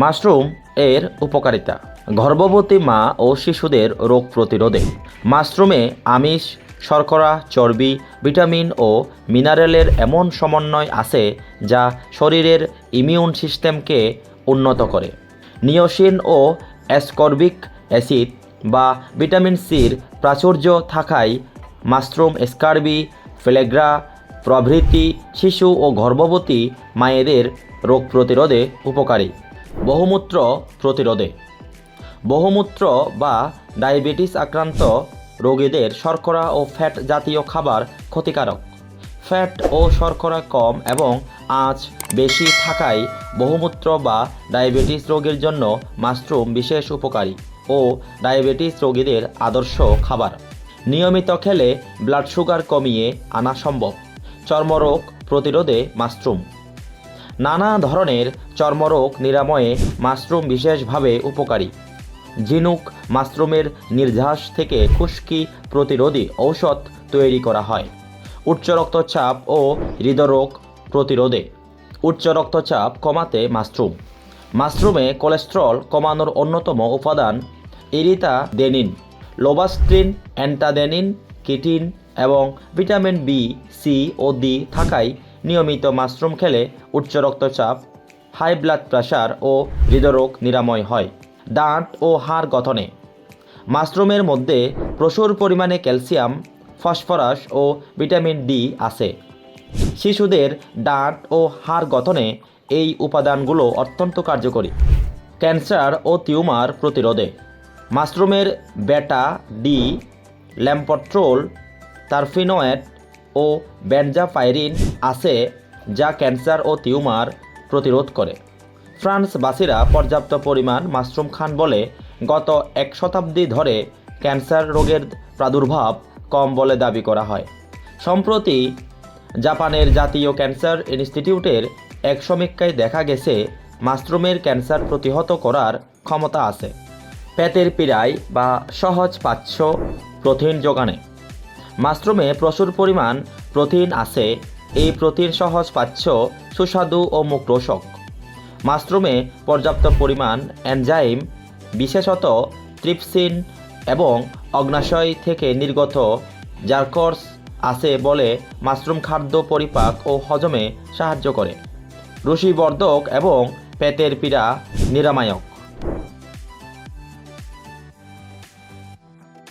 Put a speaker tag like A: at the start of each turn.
A: Mushroom এর উপকারিতা। গর্ভবতী মা ও শিশুদের রোগ প্রতিরোধে। মাশরুমে আমিষ, শর্করা, চর্বি, ভিটামিন ও মিনারেলের এমন সমন্বয় আছে যা শরীরের ইমিউন সিস্টেমকে উন্নত করে। নিওসিন ও অ্যাসকর্বিক অ্যাসিড বা ভিটামিন সির প্রাচুর্য থাকায় মাশরুম স্কার্বি, ফ্লেগ্রা, প্রভৃতি শিশু ও গর্ভবতী মায়েদের রোগ প্রতিরোধে উপকারী। বহুমূত্র প্রতিরোধে। বহুমূত্র বা ডায়াবেটিস আক্রান্ত রোগীদের শর্করা ও ফ্যাট জাতীয় খাবার ক্ষতিকারক। ফ্যাট ও শর্করা কম এবং আঁচ বেশি থাকায় বহুমূত্র বা ডায়াবেটিস রোগীর জন্য মাশরুম বিশেষ উপকারী ও ডায়াবেটিস রোগীদের আদর্শ খাবার। নিয়মিত খেলে ব্লাড সুগার কমিয়ে আনা সম্ভব। চর্মরোগ প্রতিরোধে মাশরুম। নানা ধরনের চর্মরোগ নিরাময়ে মাশরুম বিশেষভাবে উপকারী। ঝিনুক মাশরুমের নির্যাস থেকে খুশকি প্রতিরোধী ঔষধ তৈরি করা হয়। উচ্চ রক্তচাপ ও হৃদরোগ প্রতিরোধে উচ্চ রক্তচাপ কমাতে মাশরুম। মাশরুমে কোলেস্ট্রল কমানোর অন্যতম উপাদান ইরিতা দেনিন লোবাস্ট্রিন অ্যান্টাডেনিন কিটিন এবং ভিটামিন বি, সি ও ডি থাকায় নিয়মিত মাশরুম খেলে উচ্চ রক্তচাপ, হাই ব্লাড প্রেশার ও হৃদরোগ নিরাময় হয়, দাঁত ও হাড় গঠনে। মাশরুমের মধ্যে প্রচুর পরিমাণে ক্যালসিয়াম, ফসফরাস ও ভিটামিন ডি আছে। শিশুদের দাঁত ও হাড় গঠনে এই উপাদানগুলো অত্যন্ত কার্যকরী। ক্যান্সার ও টিউমার প্রতিরোধে। মাশরুমের বেটা ডি, ল্যাম্পট্রোল টারফিনোয়েট ও বেনজাফাইরিন আছে যা ক্যান্সার ও টিউমার প্রতিরোধ করে। ফ্রান্সবাসীরা পর্যাপ্ত পরিমাণ মাশরুম খান বলে গত এক শতাব্দী ধরে ক্যান্সার রোগের প্রাদুর্ভাব কম বলে দাবি করা হয়। সম্প্রতি জাপানের জাতীয় ক্যান্সার ইনস্টিটিউটের এক সমীক্ষায় দেখা গেছে, মাশরুমের ক্যান্সার প্রতিহত করার ক্ষমতা আছে। পেটের পীড়ায় বা সহজ পাচ্য প্রোটিন যোগানে। মাশরুমে প্রচুর পরিমাণ প্রোটিন আছে। এই প্রোটিন সহজ পাচ্য সুস্বাদু ও মুক্তোষক মাশরুমে পর্যাপ্ত পরিমাণ এনজাইম, বিশেষত ট্রিপসিন এবং অগ্নাশয় থেকে নির্গত জার্কর্স আছে বলে মাশরুম খাদ্য পরিপাক ও হজমে সাহায্য করে। রুশিবর্ধক এবং পেটের পীড়া নিরাময়ক।